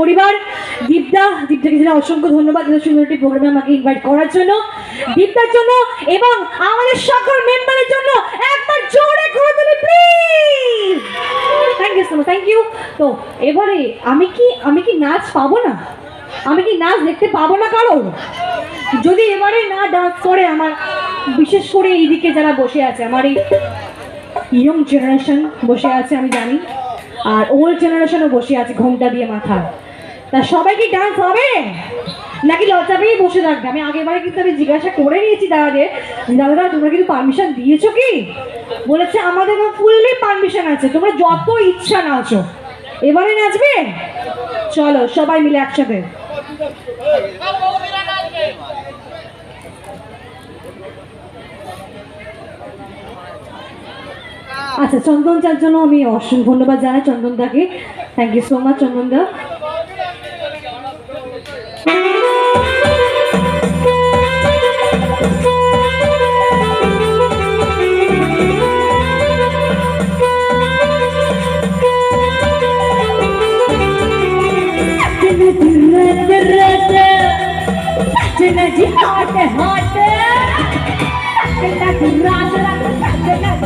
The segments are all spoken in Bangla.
পরিবার, দীপদা দীপদাকে জানাই অসংখ্য ধন্যবাদ এত সুন্দর একটি প্রোগ্রামে আমাকে ইনভাইট করার জন্য। দীপদার জন্য এবং আমাদের সকল মেম্বারের জন্য একবার জোরে thank you so much thank you তো এবারে আমি কি আমি কি নাচ পাবো না? আমি কি নাচ দেখতে পাবো না কারণ যদি এবারে না ডান্স করে আমার, বিশেষ করে এইদিকে যারা বসে আছে, আমার এই ইয়ং জেনারেশন বসে আছে, আমি জানি। আর ওল্ড জেনারেশনও বসে আছে ঘোমটা দিয়ে মাথা তা সবাই কি ডান্স হবে? নাকি লজ্জা পেয়ে বসে থাকবে? আমি আগেবারে কিন্তু আমি জিজ্ঞাসা করে নিয়েছি দাদাদের দাদারা তোমরা কিন্তু পারমিশন দিয়েছ কি? বলেছে, আমাদের ফুললি পারমিশন আছে, তোমরা যত ইচ্ছা নাচো। এবারে নাচবে? চলো, সবাই মিলে একসাথে। আচ্ছা চন্দন চার জন্য আমি অসংখ্য ধন্যবাদ জানাই চন্দন দাকে thank you so much Chandan da Hot, hot, hot, hot, hot, hot, hot, hot, hot, hot,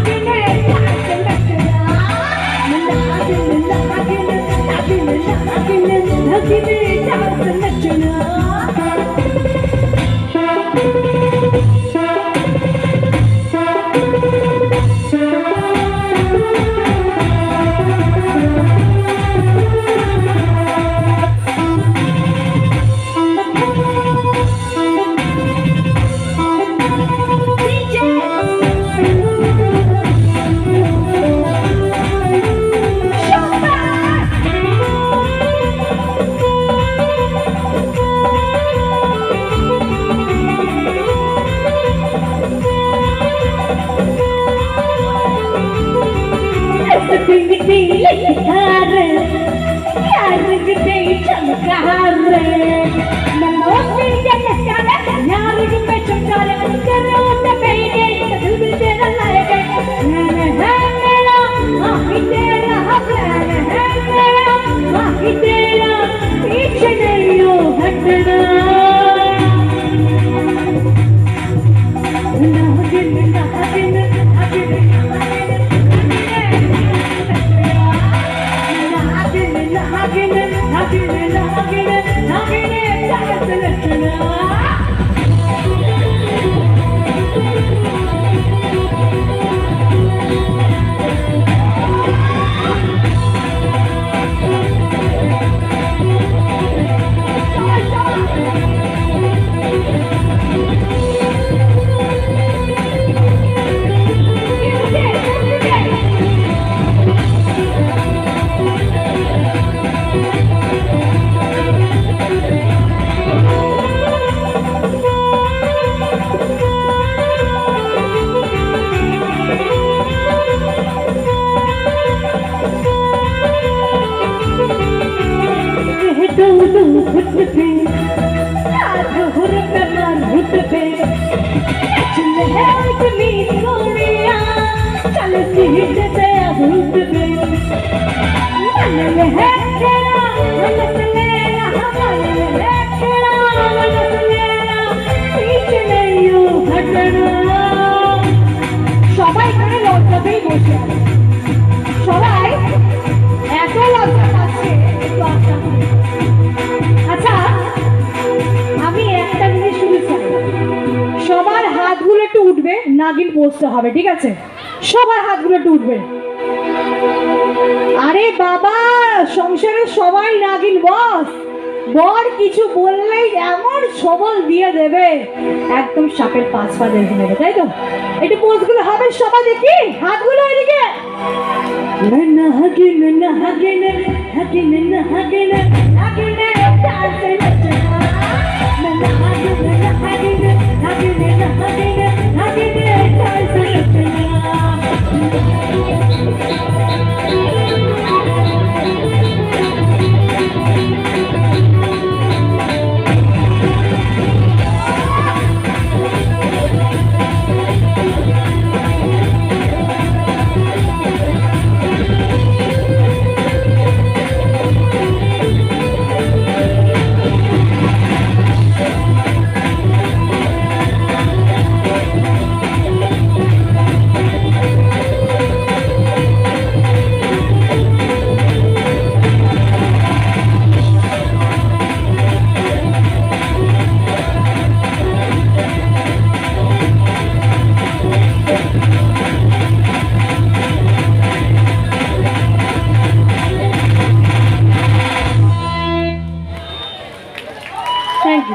चमकार यार किते चमकार मनोज जी के चमकार यार किते चमकार करो আচ্ছা আমি একটা জিনিস শুধু সবার হাতগুলো একটু উঠবে, নাগিন বসতে হবে, ঠিক আছে? সবার হাতগুলো একটু উঠবে। আরে বাবা সংসারে সবাই রাগিল বস। বর কিছু বললেই এমন সবল দিয়ে দেবে। একদম সাপের পাঁচ পা দেখে নেবে তাই তো? একটু পোস্টগুলো হবে সবাই দেখি, হাতগুলো এদিকে।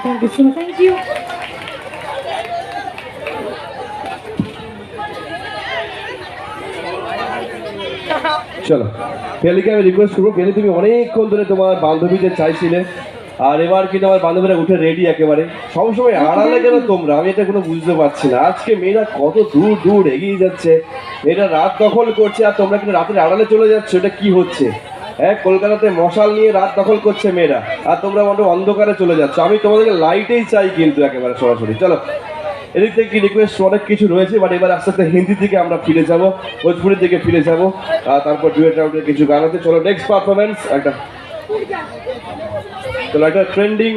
Thank you so much thank you চলো। পেলিকে আমি রিকোয়েস্ট করব। পেলি তুমি অনেকক্ষণ ধরে তোমার বান্ধবীদের চাইছিলে। আর এবার কিন্তু আমার বান্ধবীরা উঠে রেডি একেবারে। সবসময় আড়ালে কেন তোমরা? আমি এটা কোনো বুঝতে পারছি না। আজকে মেয়েরা কত দূর দূর এগিয়ে যাচ্ছে। মেয়েরা রাত দখল করছে আর তোমরা কিন্তু রাতের আড়ালে চলে যাচ্ছ। এটা কি হচ্ছে? হ্যাঁ কলকাতাতে মশাল নিয়ে রাত দখল করছে মেয়েরা। আর তোমরা মোটামুটি অন্ধকারে চলে যাচ্ছ। আমি তোমাদেরকে লাইটেই চাই কিন্তু একেবারে সরাসরি। চলো, এদিক থেকে কি রিকোয়েস্ট অনেক কিছু রয়েছে বাট এবার আস্তে আস্তে হিন্দি থেকে আমরা ফিরে যাব ভোজপুরি দিকে ফিরে যাব। তারপর ডুয়েট রাউন্ডের কিছু গান আছে। চলো নেক্সট পারফরমেন্স একটা চলো, একটা ট্রেন্ডিং